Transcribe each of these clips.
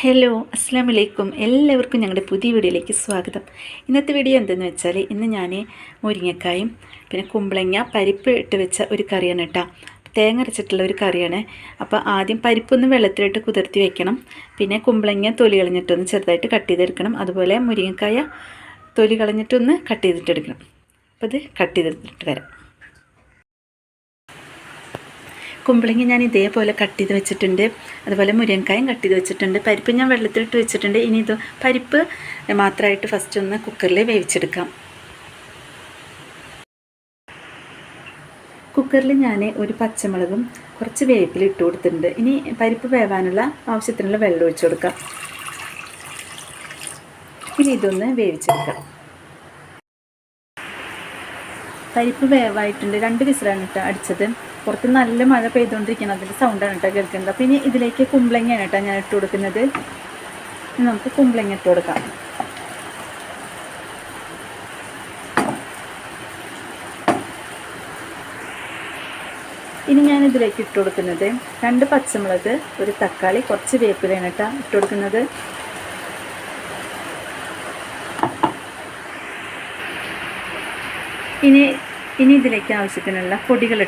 Hello അസ്സാം വലൈക്കും എല്ലാവർക്കും ഞങ്ങളുടെ പുതിയ വീഡിയോയിലേക്ക് സ്വാഗതം. ഇന്നത്തെ വീഡിയോ എന്തെന്ന് വെച്ചാൽ ഇന്ന് ഞാൻ മുരിങ്ങക്കായും പിന്നെ കുമ്പളങ്ങ പരിപ്പ് ഇട്ട് വെച്ച ഒരു കറിയാണ് കേട്ടോ. തേങ്ങ അരച്ചിട്ടുള്ള ഒരു കറിയാണ്. അപ്പോൾ ആദ്യം പരിപ്പൊന്ന് വെള്ളത്തിലിട്ട് കുതിർത്തി വെക്കണം. പിന്നെ കുമ്പളങ്ങ തൊലി കളഞ്ഞിട്ടൊന്ന് ചെറുതായിട്ട് കട്ട് ചെയ്തെടുക്കണം. അതുപോലെ മുരിങ്ങക്കായ തൊലി കളഞ്ഞിട്ടൊന്ന് കട്ട് ചെയ്തിട്ടെടുക്കണം. അപ്പോൾ ഇത് കട്ട് ചെയ്തെടുത്തിട്ട് വരാം. കുമ്പളങ്ങി ഞാൻ ഇതേപോലെ കട്ട് ചെയ്ത് വെച്ചിട്ടുണ്ട്. അതുപോലെ മുരിങ്ങക്കായും കട്ട് ചെയ്ത് വെച്ചിട്ടുണ്ട്. പരിപ്പ് ഞാൻ വെള്ളത്തിലിട്ട് വെച്ചിട്ടുണ്ട്. ഇനി ഇത് പരിപ്പ് മാത്രമായിട്ട് ഫസ്റ്റ് ഒന്ന് കുക്കറിൽ വേവിച്ചെടുക്കാം. കുക്കറിൽ ഞാൻ ഒരു പച്ചമുളകും കുറച്ച് വേപ്പിൽ ഇട്ട് കൊടുത്തിട്ടുണ്ട്. ഇനി പരിപ്പ് വേവാനുള്ള ആവശ്യത്തിനുള്ള വെള്ളം ഒഴിച്ചു കൊടുക്കാം. ഇനി ഇതൊന്ന് വേവിച്ചെടുക്കാം. പരിപ്പ് വേവായിട്ടുണ്ട്. രണ്ട് വിസിലാണ് കേട്ടോ അടിച്ചത്. പുറത്ത് നല്ല മഴ പെയ്തുകൊണ്ടിരിക്കണം അതിന്റെ സൗണ്ടാണ് കേട്ടോ കേൾക്കുന്നത്. അപ്പോൾ ഇനി ഇതിലേക്ക് കുമ്പളങ്ങയാണ് കേട്ടോ ഞാൻ ഇട്ട് കൊടുക്കുന്നത്. നമുക്ക് കുമ്പളങ്ങ ഇട്ട് കൊടുക്കാം. ഇനി ഞാൻ ഇതിലേക്ക് ഇട്ട് കൊടുക്കുന്നത് രണ്ട് പച്ചമുളക് ഒരു തക്കാളി കുറച്ച് വേപ്പിലാണ് കേട്ടോ ഇട്ട് കൊടുക്കുന്നത്. ഇനി ഇനി ഇതിലേക്ക് ആവശ്യത്തിനുള്ള പൊടികൾ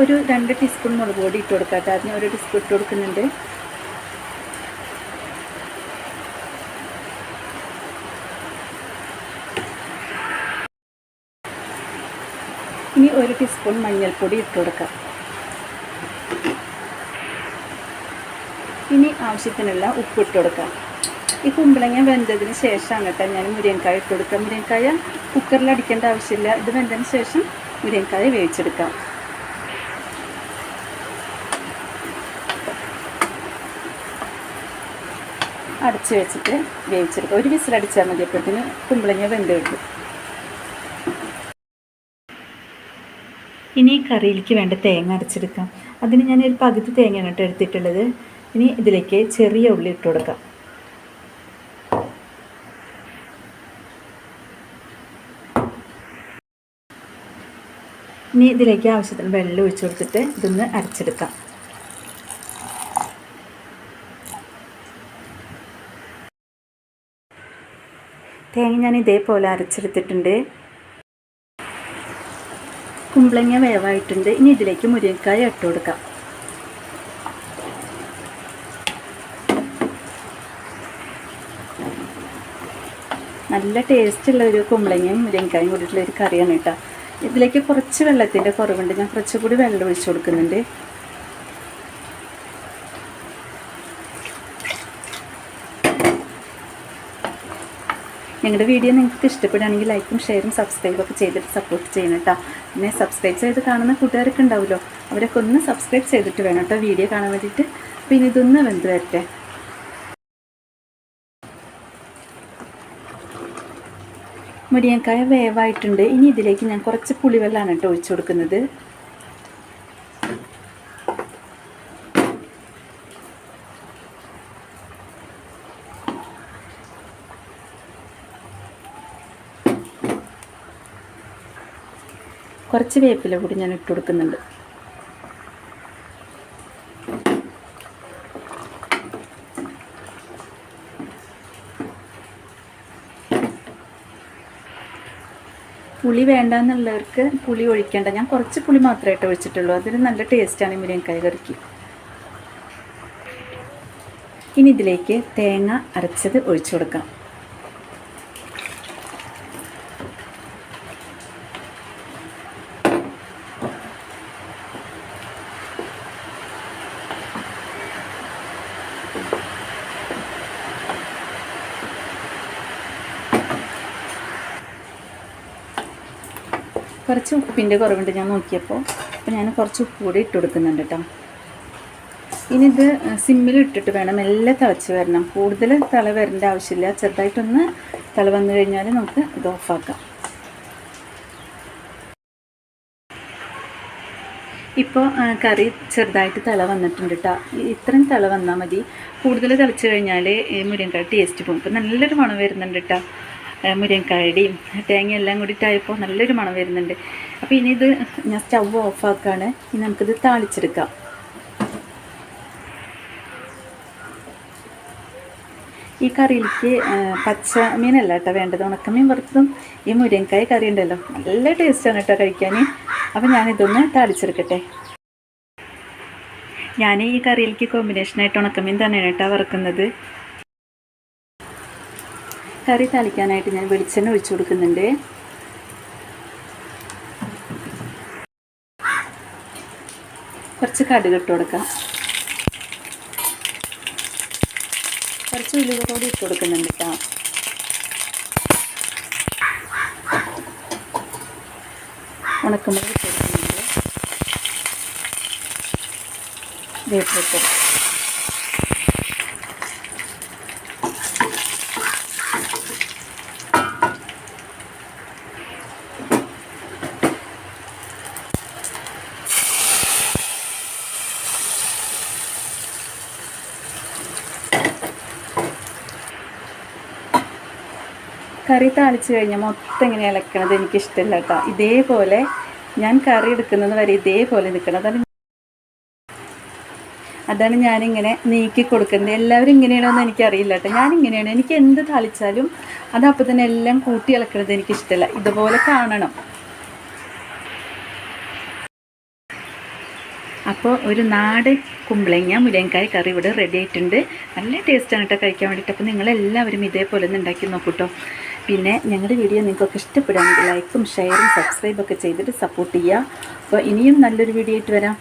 ഒരു രണ്ട് ടീസ്പൂൺ മുളക് പൊടി ഇട്ട് കൊടുക്കാം. കാരണം ഒരു ടീസ്പൂൺ ഇട്ട് കൊടുക്കുന്നുണ്ട്. ഇനി ഒരു ടീസ്പൂൺ മഞ്ഞൾപ്പൊടി ഇട്ട് കൊടുക്കാം. ഇനി ആവശ്യത്തിനുള്ള ഉപ്പ് ഇട്ട് കൊടുക്കാം. ഈ കുമ്പളങ്ങ വെന്തതിന് ശേഷമാണ് കേട്ടോ ഞാൻ മുരിയൻകായ ഇട്ട് കൊടുക്കാം. മുരിയൻകായ കുക്കറിൽ അടിക്കേണ്ട ആവശ്യമില്ല. ഇത് വെന്തതിന് ശേഷം മുരിയൻകായ വേവിച്ചെടുക്കാം. അടച്ച് വെച്ചിട്ട് വേവിച്ചെടുക്കുക. ഒരു വിസിലടിച്ചാൽ മതി അപ്പോഴത്തേന് കുമ്പളങ്ങ വെന്ത് കിട്ടും. ഇനി കറിയിലേക്ക് വേണ്ട തേങ്ങ അരച്ചെടുക്കാം. അതിന് ഞാൻ ഒരു പകുതി തേങ്ങ കേട്ടോ എടുത്തിട്ടുള്ളത്. ഇനി ഇതിലേക്ക് ചെറിയ ഉള്ളി ഇട്ട് കൊടുക്കാം. ഇനി ഇതിലേക്ക് ആവശ്യത്തിന് വെള്ളം ഒഴിച്ചു കൊടുത്തിട്ട് ഇതൊന്ന് അരച്ചെടുക്കാം. തേങ്ങ ഞാൻ ഇതേപോലെ അരച്ചെടുത്തിട്ടുണ്ട്. കുമ്പളങ്ങ വേവായിട്ടുണ്ട്. ഇനി ഇതിലേക്ക് മുരിങ്ങക്കായ ഇട്ട് കൊടുക്കാം. നല്ല ടേസ്റ്റുള്ള ഒരു കുമ്പളങ്ങയും മുരിങ്ങക്കായും കൂടിയിട്ടുള്ള ഒരു കറിയാണ് കേട്ടോ. ഇതിലേക്ക് കുറച്ച് വെള്ളത്തിന്റെ കുറവുണ്ട്. ഞാൻ കുറച്ചുകൂടി വെള്ളം ഒഴിച്ചു കൊടുക്കുന്നുണ്ട്. ഞങ്ങളുടെ വീഡിയോ നിങ്ങൾക്ക് ഇഷ്ടപ്പെടുകയാണെങ്കിൽ ലൈക്കും ഷെയറും സബ്സ്ക്രൈബ് ഒക്കെ ചെയ്തിട്ട് സപ്പോർട്ട് ചെയ്യണം കേട്ടോ. പിന്നെ സബ്സ്ക്രൈബ് ചെയ്ത് കാണുന്ന കൂട്ടുകാരൊക്കെ ഉണ്ടാവുമല്ലോ അവരൊക്കെ ഒന്ന് സബ്സ്ക്രൈബ് ചെയ്തിട്ട് വേണം കേട്ടോ വീഡിയോ കാണാൻ വേണ്ടിയിട്ട്. പിന്നെ ഇതൊന്ന് വെന്ത് വരട്ടെ. മുരിങ്ങക്കായ വേവായിട്ടുണ്ട്. ഇനി ഇതിലേക്ക് ഞാൻ കുറച്ച് പുളിവെള്ളമാണ് കേട്ടോ ഒഴിച്ചു കൊടുക്കുന്നത്. കുറച്ച് വേപ്പില കൂടി ഞാൻ ഇട്ട് കൊടുക്കുന്നുണ്ട്. പുളി വേണ്ടെന്നുള്ളവർക്ക് പുളി ഒഴിക്കേണ്ട. ഞാൻ കുറച്ച് പുളി മാത്രമായിട്ട് ഒഴിച്ചിട്ടുള്ളൂ. അതൊരു നല്ല ടേസ്റ്റാണ് മുരിങ്ങക്കായ കറിക്ക് ഇനി ഇതിലേക്ക് തേങ്ങ അരച്ചത് ഒഴിച്ചു കൊടുക്കാം. കുറച്ച് ഉപ്പിന്റെ കുറവുണ്ട് ഞാൻ നോക്കിയപ്പോൾ. അപ്പോൾ ഞാൻ കുറച്ച് ഉപ്പ് കൂടി ഇട്ട് കൊടുക്കുന്നുണ്ട് കേട്ടോ. ഇനി ഇത് സിമ്മിൽ ഇട്ടിട്ട് വേണം എല്ലാം തിളച്ച് വരണം. കൂടുതൽ തിള വരേണ്ട ആവശ്യമില്ല. ചെറുതായിട്ടൊന്ന് തിള വന്നു കഴിഞ്ഞാൽ നമുക്ക് ഇത് ഓഫാക്കാം. ഇപ്പോൾ കറി ചെറുതായിട്ട് തിള വന്നിട്ടുണ്ട് കേട്ടോ. ഇത്രയും തിള വന്നാൽ മതി. കൂടുതൽ തിളച്ച് കഴിഞ്ഞാൽ മുരിങ്ങക്കായ ടേസ്റ്റ് പോകും. ഇപ്പം നല്ലൊരു മണം വരുന്നുണ്ട് കേട്ടോ. മുരിങ്ങക്കായയുടെയും തേങ്ങയും എല്ലാം കൂടിയിട്ടായപ്പോൾ നല്ലൊരു മണം വരുന്നുണ്ട്. അപ്പോൾ ഇനി ഇത് ഞാൻ സ്റ്റവ് ഓഫാക്കാണ് ഇനി നമുക്കിത് താളിച്ചെടുക്കാം. ഈ കറിയിലേക്ക് പച്ച മീനല്ല കേട്ടോ വേണ്ടത്. ഉണക്കമീൻ വറുത്തതും ഈ മുരിങ്ങക്കായ കറി ഉണ്ടല്ലോ. നല്ല ടേസ്റ്റാണ് കേട്ടോ കഴിക്കാൻ അപ്പോൾ ഞാനിതൊന്ന് താളിച്ചെടുക്കട്ടെ. ഞാൻ ഈ കറിയിലേക്ക് കോമ്പിനേഷനായിട്ട് ഉണക്കമീൻ തന്നെയാണ് കേട്ടോ വറുക്കുന്നത്. കറി താളിക്കാനായിട്ട് ഞാൻ വെളിച്ചെണ്ണ ഒഴിച്ചു കൊടുക്കുന്നുണ്ട്. കുറച്ച് കടുക് ഇട്ട് കൊടുക്കാം. കുറച്ച് ഉലുവ കൂടി ഇട്ട് കൊടുക്കുന്നുണ്ട് കേട്ടോ. ഉണക്കുമ്പോൾ ഇട്ട് കൊടുക്കുന്നുണ്ട്. കറി താളിച്ച് കഴിഞ്ഞാൽ മൊത്തം ഇങ്ങനെ ഇളക്കണത് എനിക്കിഷ്ടമില്ല കേട്ടോ. ഇതേപോലെ ഞാൻ കറി എടുക്കുന്നത് വരെ ഇതേപോലെ നിൽക്കണം. അതാണ് അതാണ് ഞാനിങ്ങനെ നീക്കി കൊടുക്കുന്നത്. എല്ലാവരും ഇങ്ങനെയാണോന്ന് എനിക്കറിയില്ല കേട്ടോ. ഞാനിങ്ങനെയാണ്. എനിക്ക് എന്ത് താളിച്ചാലും അത് അപ്പോൾ തന്നെ എല്ലാം കൂട്ടി ഇളക്കണത് എനിക്കിഷ്ടമല്ല ഇതുപോലെ കാണണം. അപ്പോൾ ഒരു നാട് കുമ്പളങ്ങ മുരിയൻകായ കറി ഇവിടെ റെഡി ആയിട്ടുണ്ട്. നല്ല ടേസ്റ്റാണ് കേട്ടോ കഴിക്കാൻ വേണ്ടിയിട്ട്. അപ്പോൾ നിങ്ങളെല്ലാവരും ഇതേപോലെ ഒന്ന് ഉണ്ടാക്കി നോക്കൂട്ടോ. പിന്നെ ഞങ്ങളുടെ വീഡിയോ നിങ്ങൾക്കൊക്കെ ഇഷ്ടപ്പെടുകയാണെങ്കിൽ ലൈക്കും ഷെയറും സബ്സ്ക്രൈബൊക്കെ ചെയ്തിട്ട് സപ്പോർട്ട് ചെയ്യുക. അപ്പോൾ ഇനിയും നല്ലൊരു വീഡിയോ ആയിട്ട് വരാം.